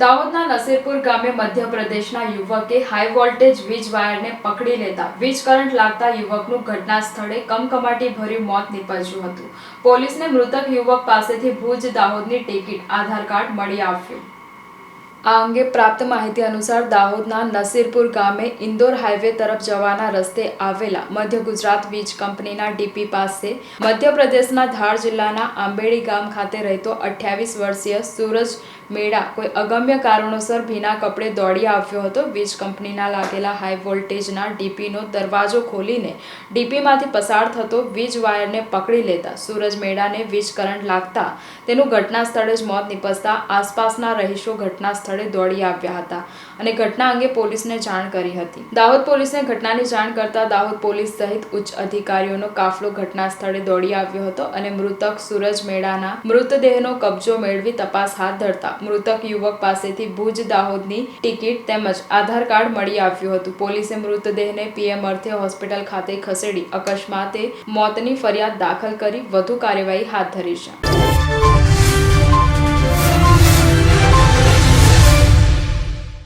દાહોદના નસીરપુર ગામે મધ્યપ્રદેશના યુવકે હાઈ વોલ્ટેજ વીજ વાયરને પકડી લેતા વીજ કરંટ લાગતા યુવકનું ઘટના સ્થળે કમકમાટી ભર્યું મોત નીપજ્યું હતું. પોલીસને મૃતક યુવક પાસેથી ભુજ દાહોદની ટિકિટ, આધાર કાર્ડ મળી આવ્યું. આ અંગે પ્રાપ્ત માહિતી અનુસાર દાહોદના નસીરપુર ગામે ઇન્દોર હાઈવે તરફ જવાના રસ્તે આવેલા મધ્ય ગુજરાત વીજ કંપનીના ડીપી પાસે મધ્યપ્રદેશના ધાર જિલ્લાના આંબેડી ગામ ખાતે રહેતો અઠ્યાવીસ વર્ષીય સૂરજ મેળા કોઈ અગમ્ય કારણોસર ભીના કપડે દોડી આવ્યો હતો. વીજ કંપનીના લાગેલા હાઈ વોલ્ટેજના ડીપીનો દરવાજો ખોલીને ડીપીમાંથી પસાર થતો વીજ વાયરને પકડી લેતા સૂરજ મેળાને વીજ કરંટ લાગતા તેનું ઘટના સ્થળે જ મોત નિપજતા આસપાસના રહીશો ઘટના સ્થળે દોડી આવ્યા હતા અને ઘટના અંગે પોલીસને જાણ કરી હતી. દાહોદ પોલીસને ઘટનાની જાણ કરતા દાહોદ પોલીસ સહિત ઉચ્ચ અધિકારીઓનો કાફલો ઘટના સ્થળે દોડી આવ્યો હતો અને મૃતક સૂરજ મેળાના મૃતદેહનો કબજો મેળવી તપાસ હાથ ધરતા મૃતક યુવક પાસેથી ભુજ દાહોદની ટિકિટ તેમજ આધાર કાર્ડ મળી આવ્યું હતું. પોલીસે મૃતદેહને પીએમ અર્થે હોસ્પિટલ ખાતે ખસેડી અકસ્માતે મોતની ફરિયાદ દાખલ કરી વધુ કાર્યવાહી હાથ ધરી છે.